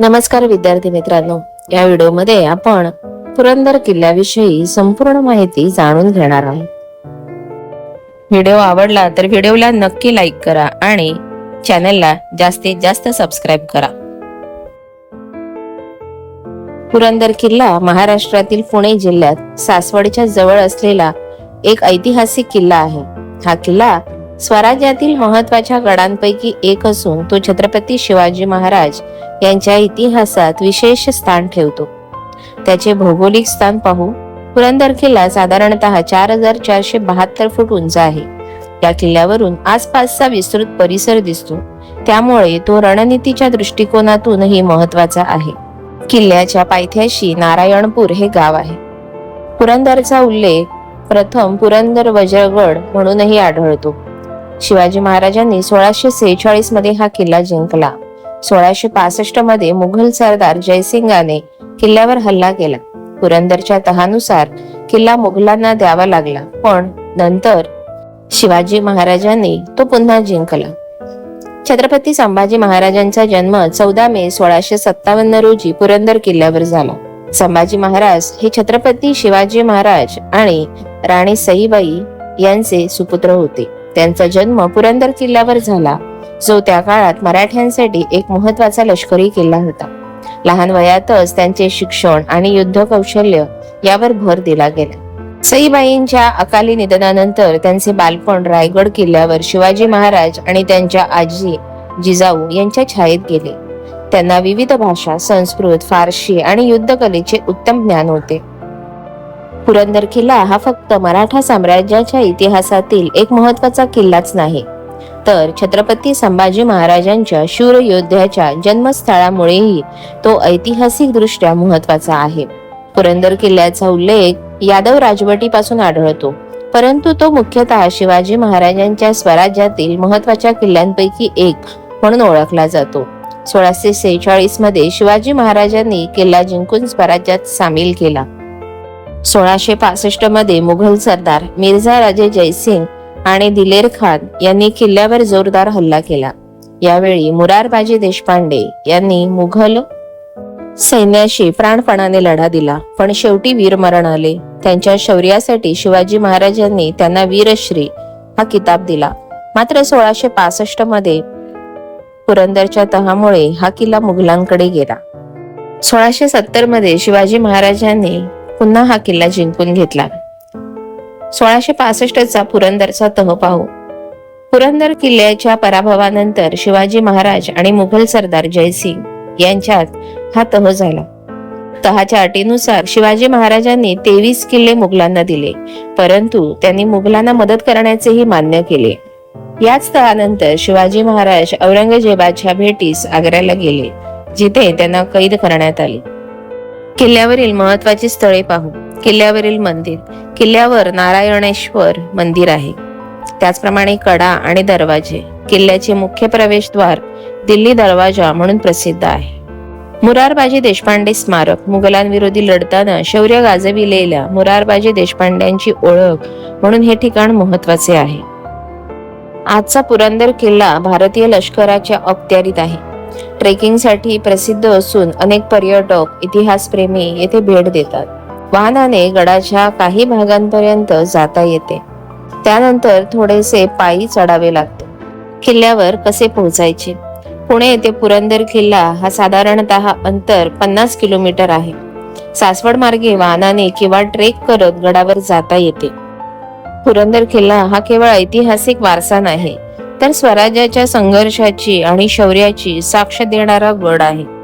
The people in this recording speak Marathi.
नमस्कार विद्यार्थी मित्रांनो. या व्हिडिओमध्ये आपण पुरंदर किल्ल्याविषयी संपूर्ण माहिती जाणून घेणार आहोत. व्हिडिओ आवडला तर व्हिडिओला नक्की लाईक करा आणि चॅनलला जास्तीत जास्त सबस्क्राईब करा. पुरंदर किल्ला महाराष्ट्रातील पुणे जिल्ह्यात सासवडच्या जवळ असलेला एक ऐतिहासिक किल्ला आहे. हा किल्ला स्वराज्यातील महत्त्वाच्या गडांपैकी एक असून तो छत्रपती शिवाजी महाराज यांच्या इतिहासात विशेष स्थान ठेवतो. त्याचे भौगोलिक स्थान पाहू पुरंदर किल्ला साधारणतः चार हजार चारशे बहात्तर फूट उंच आहे. या किल्ल्यावरून आसपासचा विस्तृत परिसर दिसतो. त्यामुळे तो रणनीतीच्या दृष्टिकोनातूनही महत्त्वाचा आहे. किल्ल्याच्या पायथ्याशी नारायणपूर हे गाव आहे. पुरंदरचा उल्लेख प्रथम पुरंदर वज्रगड म्हणूनही आढळतो. शिवाजी महाराजांनी सोळाशे सेहेचाळीसमध्ये हा किल्ला जिंकला. सोळाशे पासष्टमध्ये मुघल सरदार जयसिंगाने किल्ल्यावर हल्ला केला. पुरंदरच्या तहानुसार किल्ला मुघलांना द्यावा लागला पण नंतर शिवाजी महाराजांनी तो पुन्हा जिंकला. छत्रपती संभाजी महाराजांचा जन्म चौदा मे सोळाशे सत्तावन्न रोजी पुरंदर किल्ल्यावर झाला. संभाजी महाराज हे छत्रपती शिवाजी महाराज आणि राणी सईबाई यांचे सुपुत्र होते. त्यांचा जन्म पुरंदर किल्ल्यावर झाला. जो त्या काळात मराठ्यांसाठी एक महत्त्वाचा लष्करी किल्ला होता. लहान वयातच त्यांचे शिक्षण आणि युद्ध कौशल्य यावर भर दिला गेला. सईबाईंच्या अकाली निधनानंतर त्यांचे बालपण रायगड किल्ल्यावर शिवाजी महाराज आणि त्यांच्या आजी जिजाऊ यांच्या छायेत गेले. त्यांना विविध भाषा संस्कृत फारशी आणि युद्धकलेचे उत्तम ज्ञान होते. पुरंदर किल्ला हा फक्त मराठा साम्राज्याच्या इतिहासातील एक महत्त्वाचा किल्लाच नाही. तर छत्रपती संभाजी महाराजांच्या शूर योद्ध्याच्या जन्मस्थळामुळेही तो ऐतिहासिक दृष्ट्या महत्त्वाचा आहे. पुरंदर किल्ल्याचा उल्लेख यादव राजवटीपासून आढळतो परंतु तो मुख्यतः शिवाजी महाराजांच्या स्वराज्यातील महत्त्वाच्या किल्ल्यांपैकी एक म्हणून ओळखला जातो. सोळाशे सेहेचाळीसमध्ये शिवाजी महाराजांनी किल्ला जिंकून स्वराज्यात सामील केला. सोळाशे पासष्टमध्ये मुघल सरदार मिर्झा राजे जयसिंग आणि दिलेर खान यांनी किल्ल्यावर जोरदार हल्ला केला. यावेळी मुरारबाजी देशपांडे यांनी मुघल सैन्याशी प्राणपणाने लढा दिला पण शेवटी वीरमरण आले. त्यांच्या शौर्यासाठी शिवाजी महाराजांनी त्यांना वीरश्री हा किताब दिला. मात्र सोळाशे पासष्टमध्ये पुरंदरच्या तहामुळे हा किल्ला मुघलांकडे गेला. सोळाशे सत्तरमध्ये शिवाजी महाराजांनी पुन्हा हा किल्ला जिंकून घेतला. सोळाशे पासष्टचा पुरंदरचा तह पाहू पुरंदर किल्ल्याच्या पराभवानंतर शिवाजी महाराज आणि मुघल सरदार जयसिंग यांच्यात हा तह झाला. तहाच्या अटीनुसार शिवाजी महाराजांनी तेवीस किल्ले मुघलांना दिले परंतु त्यांनी मुघलांना मदत करण्याचेही मान्य केले. याच तहानंतर शिवाजी महाराज औरंगजेबाच्या भेटीस आग्र्याला गेले जिथे त्यांना कैद करण्यात आले. किल्ल्यावरील महत्वाची स्थळे पाहू. किल्ल्यावरील मंदिर. किल्ल्यावर नारायणेश्वर मंदिर आहे. त्याचप्रमाणे कडा आणि दरवाजे. किल्ल्याचे मुख्य प्रवेशद्वार दिल्ली दरवाजा म्हणून प्रसिद्ध आहे. मुरारबाजी देशपांडे स्मारक मुघलांविरोधी लढताना शौर्य गाजविलेल्या मुरारबाजी देशपांड्यांची ओळख म्हणून हे ठिकाण महत्त्वाचे आहे. आजचा पुरंदर किल्ला भारतीय लष्कराच्या अखत्यारीत आहे. ट्रेकिंगसाठी प्रसिद्ध असून अनेक पर्यटक इतिहासप्रेमी येथे भेट देतात. वाहनाने गडाच्या काही भागांपर्यंत जाता येते. त्यानंतर थोडेसे पायी चढावे लागते. किल्ल्यावर कसे पोहोचायचे? पुणे येथे पुरंदर किल्ला हा साधारणतः अंतर पन्नास किलोमीटर आहे. सासवड मार्गे वाहनाने किंवा ट्रेक करत गडावर जाता येते. पुरंदर किल्ला हा केवळ ऐतिहासिक वारसा नाही तर स्वराज्याच्या संघर्षाची आणि शौर्याची साक्ष देणारा गड आहे.